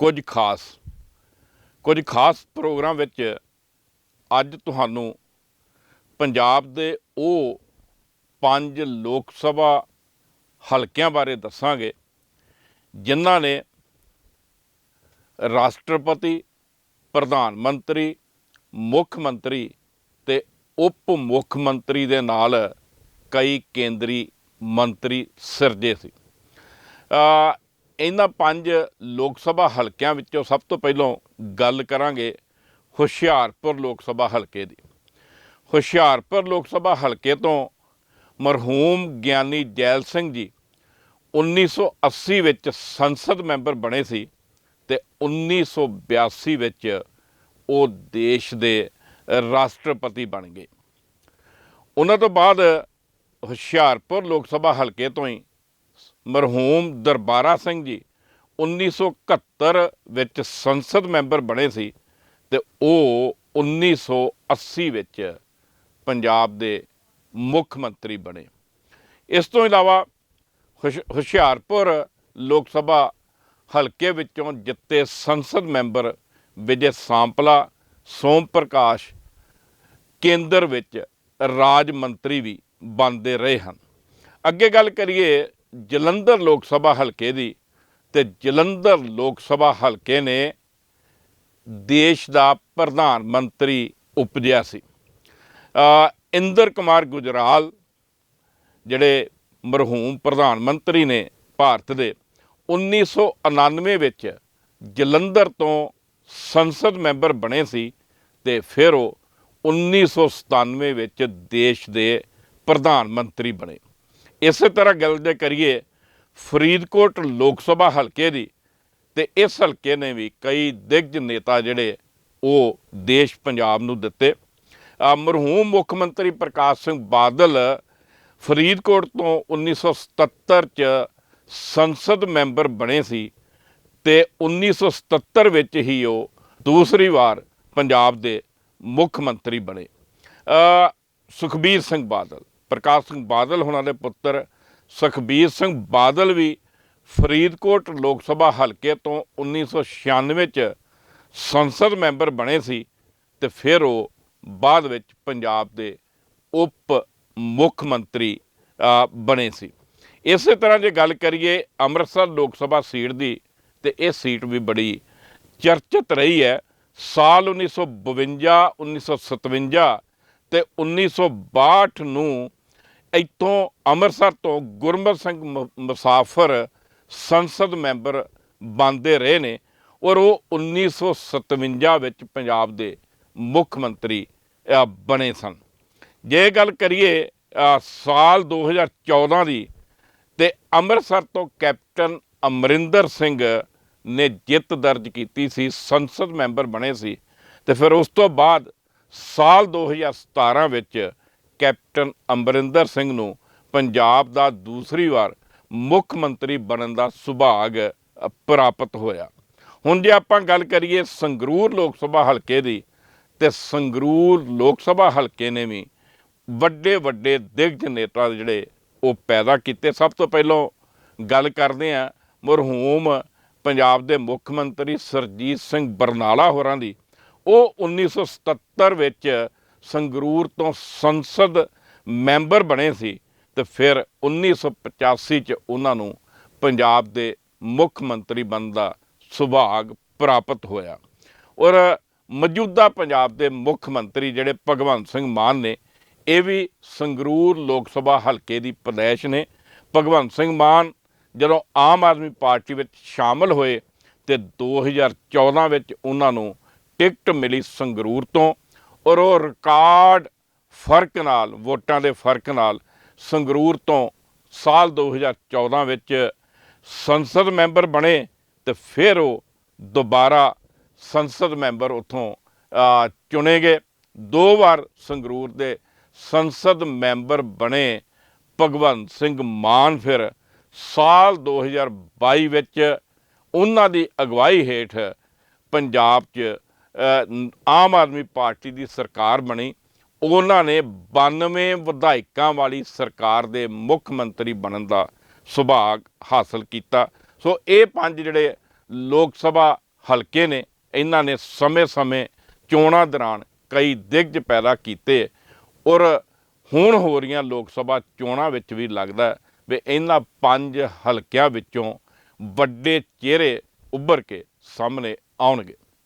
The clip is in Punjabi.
ਕੁਝ ਖਾਸ ਕੁਝ ਖਾਸ ਪ੍ਰੋਗਰਾਮ ਵਿੱਚ ਅੱਜ ਤੁਹਾਨੂੰ ਪੰਜਾਬ ਦੇ ਉਹ ਪੰਜ ਲੋਕ ਸਭਾ ਹਲਕਿਆਂ ਬਾਰੇ ਦੱਸਾਂਗੇ, ਜਿਨ੍ਹਾਂ ਨੇ ਰਾਸ਼ਟਰਪਤੀ, ਪ੍ਰਧਾਨ ਮੰਤਰੀ, ਮੁੱਖ ਮੰਤਰੀ ਤੇ ਉਪ ਮੁੱਖ ਮੰਤਰੀ ਦੇ ਨਾਲ ਕਈ ਕੇਂਦਰੀ ਮੰਤਰੀ ਸਿਰਜੇ ਸੀ। ਇਹਨਾਂ ਪੰਜ ਲੋਕ ਸਭਾ ਹਲਕਿਆਂ ਵਿੱਚੋਂ ਸਭ ਤੋਂ ਪਹਿਲਾਂ ਗੱਲ ਕਰਾਂਗੇ ਹੁਸ਼ਿਆਰਪੁਰ ਲੋਕ ਸਭਾ ਹਲਕੇ ਦੀ। ਹੁਸ਼ਿਆਰਪੁਰ ਲੋਕ ਸਭਾ ਹਲਕੇ ਤੋਂ ਮਰਹੂਮ ਗਿਆਨੀ ਜੈਲ ਸਿੰਘ ਜੀ 1980 ਵਿੱਚ ਸੰਸਦ ਮੈਂਬਰ ਬਣੇ ਸੀ ਤੇ 1982 ਵਿੱਚ ਉਹ ਦੇਸ਼ ਦੇ ਰਾਸ਼ਟਰਪਤੀ ਬਣ ਗਏ। ਉਹਨਾਂ ਤੋਂ ਬਾਅਦ ਹੁਸ਼ਿਆਰਪੁਰ ਲੋਕ ਸਭਾ ਹਲਕੇ ਤੋਂ ਹੀ ਮਰਹੂਮ ਦਰਬਾਰਾ ਸਿੰਘ ਜੀ 1971 ਵਿੱਚ ਸੰਸਦ ਮੈਂਬਰ ਬਣੇ ਸੀ ਤੇ ਉਹ 1980 ਵਿੱਚ ਪੰਜਾਬ ਦੇ ਮੁੱਖ ਮੰਤਰੀ ਬਣੇ। ਇਸ ਤੋਂ ਇਲਾਵਾ ਹੁਸ਼- ਹੁਸ਼ਿਆਰਪੁਰ ਲੋਕ ਸਭਾ ਹਲਕੇ ਵਿੱਚੋਂ ਜਿੱਤੇ ਸੰਸਦ ਮੈਂਬਰ ਵਿਜੇ ਸਾਂਪਲਾ, ਸੋਮ ਪ੍ਰਕਾਸ਼ ਕੇਂਦਰ ਵਿੱਚ ਰਾਜ ਮੰਤਰੀ ਵੀ ਬਣਦੇ ਰਹੇ ਹਨ। ਅੱਗੇ ਗੱਲ ਕਰੀਏ ਜਲੰਧਰ ਲੋਕ ਸਭਾ ਹਲਕੇ ਦੀ ਤੇ ਜਲੰਧਰ ਲੋਕ ਸਭਾ ਹਲਕੇ ਨੇ ਦੇਸ਼ ਦਾ ਪ੍ਰਧਾਨ ਮੰਤਰੀ ਉਪਜਿਆ ਸੀ। ਇੰਦਰ ਕੁਮਾਰ ਗੁਜਰਾਲ, ਜਿਹੜੇ ਮਰਹੂਮ ਪ੍ਰਧਾਨ ਮੰਤਰੀ ਨੇ ਭਾਰਤ ਦੇ 1999 ਵਿੱਚ ਜਲੰਧਰ ਤੋਂ ਸੰਸਦ ਮੈਂਬਰ ਬਣੇ ਸੀ ਤੇ ਫਿਰ ਉਹ 1997 ਵਿੱਚ ਦੇਸ਼ ਦੇ ਪ੍ਰਧਾਨ ਮੰਤਰੀ ਬਣੇ। ਇਸੇ ਤਰ੍ਹਾਂ ਗੱਲ ਜੇ ਕਰੀਏ, ਫਰੀਦਕੋਟ ਲੋਕ ਸਭਾ ਹਲਕੇ ਦੀ, ਤੇ ਇਸ ਹਲਕੇ ਨੇ ਵੀ ਕਈ ਦਿੱਗਜ ਨੇਤਾ ਜਿਹੜੇ ਉਹ ਦੇਸ਼ ਪੰਜਾਬ ਨੂੰ ਦਿੱਤੇ। ਮਰਹੂਮ ਮੁੱਖ ਮੰਤਰੀ ਪ੍ਰਕਾਸ਼ ਸਿੰਘ ਬਾਦਲ ਫਰੀਦਕੋਟ ਤੋਂ 1977 ਚ ਸੰਸਦ ਮੈਂਬਰ ਬਣੇ ਸੀ ਤੇ 1977 ਵਿੱਚ ਹੀ ਉਹ ਦੂਸਰੀ ਵਾਰ ਪੰਜਾਬ ਦੇ ਮੁੱਖ ਮੰਤਰੀ ਬਣੇ। ਸੁਖਬੀਰ ਸਿੰਘ ਬਾਦਲ। ਪ੍ਰਕਾਸ਼ ਸਿੰਘ ਬਾਦਲ ਹੁਣਾਂ ਦੇ ਪੁੱਤਰ ਸੁਖਬੀਰ ਸਿੰਘ ਬਾਦਲ ਵੀ ਫਰੀਦਕੋਟ ਲੋਕ ਸਭਾ ਹਲਕੇ ਤੋਂ 1996 ਚ ਸੰਸਦ ਮੈਂਬਰ ਬਣੇ ਸੀ ਤੇ ਫਿਰ ਉਹ ਬਾਅਦ ਵਿੱਚ ਪੰਜਾਬ ਦੇ ਉਪ ਮੁੱਖ ਮੰਤਰੀ ਬਣੇ ਸੀ। ਇਸੇ ਤਰ੍ਹਾਂ ਜੇ ਗੱਲ ਕਰੀਏ ਅੰਮ੍ਰਿਤਸਰ ਲੋਕ ਸਭਾ ਸੀਟ ਦੀ, ਤੇ ਇਹ ਸੀਟ ਵੀ ਬੜੀ ਚਰਚਿਤ ਰਹੀ ਹੈ। ਸਾਲ 1952 1957 ਤੇ 1962 ਨੂੰ ਇੱਥੋਂ ਅੰਮ੍ਰਿਤਸਰ ਤੋਂ ਗੁਰਮਤ ਸਿੰਘ ਮ- ਮੁਸਾਫਰ ਸੰਸਦ ਮੈਂਬਰ ਬਣਦੇ ਰਹੇ ਨੇ ਔਰ ਉਹ 1957 ਵਿੱਚ ਪੰਜਾਬ ਦੇ ਮੁੱਖ ਮੰਤਰੀ ਬਣੇ ਸਨ। ਜੇ ਗੱਲ ਕਰੀਏ ਅ, ਸਾਲ 2014 ਦੀ ਤੇ ਅੰਮ੍ਰਿਤਸਰ ਤੋਂ ਕੈਪਟਨ ਅਮਰਿੰਦਰ ਸਿੰਘ ਨੇ ਜਿੱਤ ਦਰਜ ਕੀਤੀ ਸੀ ਸੰਸਦ ਮੈਂਬਰ ਬਣੇ ਸੀ ਤੇ ਫਿਰ ਉਸ ਤੋਂ ਬਾਅਦ ਸਾਲ 2017 ਵਿੱਚ ਕੈਪਟਨ ਅਮਰਿੰਦਰ ਸਿੰਘ ਨੂੰ ਪੰਜਾਬ ਦਾ ਦੂਸਰੀ ਵਾਰ ਮੁੱਖ ਮੰਤਰੀ ਬਣਨ ਦਾ ਸੁਭਾਗ ਪ੍ਰਾਪਤ ਹੋਇਆ। ਹੁਣ ਜੇ ਆਪਾਂ ਗੱਲ ਕਰੀਏ ਸੰਗਰੂਰ ਲੋਕ ਸਭਾ ਹਲਕੇ ਦੀ, ਤੇ ਸੰਗਰੂਰ ਲੋਕ ਸਭਾ ਹਲਕੇ ਨੇ ਵੀ ਵੱਡੇ ਵੱਡੇ ਦਿੱਗਜ ਨੇਤਾ ਜਿਹੜੇ ਉਹ ਪੈਦਾ ਕੀਤੇ। ਸਭ ਤੋਂ ਪਹਿਲਾਂ ਗੱਲ ਕਰਦੇ ਆ ਮਰਹੂਮ ਪੰਜਾਬ ਦੇ ਮੁੱਖ ਮੰਤਰੀ ਸਰਜੀਤ ਸਿੰਘ ਬਰਨਾਲਾ ਹੋਰਾਂ ਦੀ। ਉਹ 1977 ਵਿੱਚ ਸੰਗਰੂਰ ਤੋਂ ਸੰਸਦ ਮੈਂਬਰ ਬਣੇ ਸੀ ਤੇ ਫਿਰ 1985 ਚ ਉਹਨਾਂ ਨੂੰ ਪੰਜਾਬ ਦੇ ਮੁੱਖ ਮੰਤਰੀ ਬਣਨ ਦਾ ਸੁਭਾਗ ਪ੍ਰਾਪਤ ਹੋਇਆ। ਔਰ ਮੌਜੂਦਾ ਪੰਜਾਬ ਦੇ ਮੁੱਖ ਮੰਤਰੀ ਜਿਹੜੇ ਭਗਵੰਤ ਸਿੰਘ ਮਾਨ ਨੇ, ਇਹ ਵੀ ਸੰਗਰੂਰ ਲੋਕ ਸਭਾ ਹਲਕੇ ਦੀ ਪ੍ਰਦੇਸ਼ ਨੇ। ਭਗਵੰਤ ਸਿੰਘ ਮਾਨ ਜਦੋਂ ਆਮ ਆਦਮੀ ਪਾਰਟੀ ਵਿੱਚ ਸ਼ਾਮਲ ਹੋਏ ਤੇ 2014 ਵਿੱਚ ਉਹਨਾਂ ਨੂੰ ਟਿਕਟ ਮਿਲੀ ਸੰਗਰੂਰ ਤੋਂ। ਔਰ ਉਹ ਰਿਕਾਰਡ ਫ਼ਰਕ ਨਾਲ, ਵੋਟਾਂ ਦੇ ਫ਼ਰਕ ਨਾਲ ਸੰਗਰੂਰ ਤੋਂ ਸਾਲ 2014 ਵਿੱਚ ਸੰਸਦ ਮੈਂਬਰ ਬਣੇ ਤੇ ਫਿਰ ਉਹ ਦੁਬਾਰਾ ਸੰਸਦ ਮੈਂਬਰ ਉਥੋਂ ਚੁਣੇ ਗਏ। ਦੋ ਵਾਰ ਸੰਗਰੂਰ ਦੇ ਸੰਸਦ ਮੈਂਬਰ ਬਣੇ ਭਗਵੰਤ ਸਿੰਘ ਮਾਨ ਫਿਰ ਸਾਲ 2022 ਵਿੱਚ। ਉਹਨਾਂ ਦੀ ਅਗਵਾਈ ਹੇਠ ਪੰਜਾਬ 'ਚ ਆਮ ਆਦਮੀ ਪਾਰਟੀ ਦੀ ਸਰਕਾਰ ਬਣੀ। ਉਹਨਾਂ ਨੇ 92 ਵਿਧਾਇਕਾਂ ਵਾਲੀ ਸਰਕਾਰ ਦੇ ਮੁੱਖ ਮੰਤਰੀ ਬਣਨ ਦਾ ਸੁਭਾਗ ਹਾਸਲ ਕੀਤਾ। ਸੋ ਇਹ ਪੰਜ ਜਿਹੜੇ ਲੋਕ ਸਭਾ ਹਲਕੇ ਨੇ, ਇਹਨਾਂ ਨੇ ਸਮੇਂ-ਸਮੇਂ ਚੋਣਾਂ ਦੌਰਾਨ ਕਈ ਦਿੱਗਜ ਪੈਦਾ ਕੀਤੇ ਔਰ ਹੁਣ ਹੋ ਰਹੀਆਂ ਲੋਕ ਸਭਾ ਚੋਣਾਂ ਵਿੱਚ ਵੀ ਲੱਗਦਾ ਵੀ ਇਹਨਾਂ ਪੰਜ ਹਲਕਿਆਂ ਵਿੱਚੋਂ ਵੱਡੇ ਚਿਹਰੇ ਉੱਭਰ ਕੇ ਸਾਹਮਣੇ ਆਉਣਗੇ।